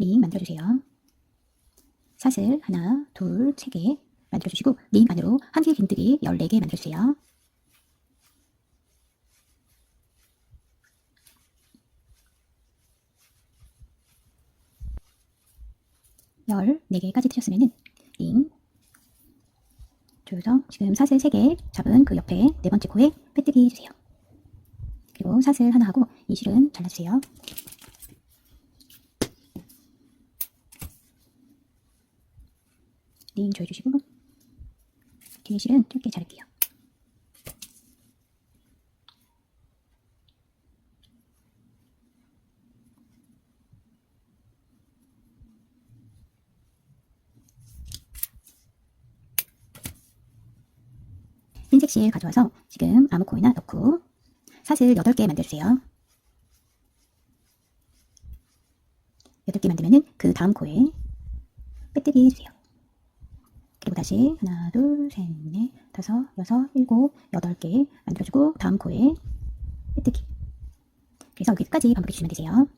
링 만들어주세요. 사슬 하나, 둘, 세 개 만들어주시고 링 안으로 한 개 긴뜨기 14개 만들어주세요. 열 4개까지 뜨셨으면은 링 조여서 지금 사슬 3개 잡은 그 옆에 네 번째 코에 빼뜨기 해주세요. 그리고 사슬 하나 하고 이 실은 잘라주세요. 링 조여주시고 뒤에 실은 짧게 자를게요. 흰색 실 가져와서 지금 아무 코에나 넣고 사슬 8개 만들어주세요. 8개 만들면은 그 다음 코에 빼뜨기 해주세요. 그리고 다시 하나, 둘, 셋, 넷, 다섯, 여섯, 일곱, 여덟 개 만들어주고 다음 코에 빼뜨기. 그래서 여기까지 반복해 주시면 되세요.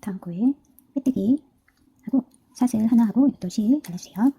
다음 코에 빼뜨기 사슬 하나 하고 12시 잘라주세요.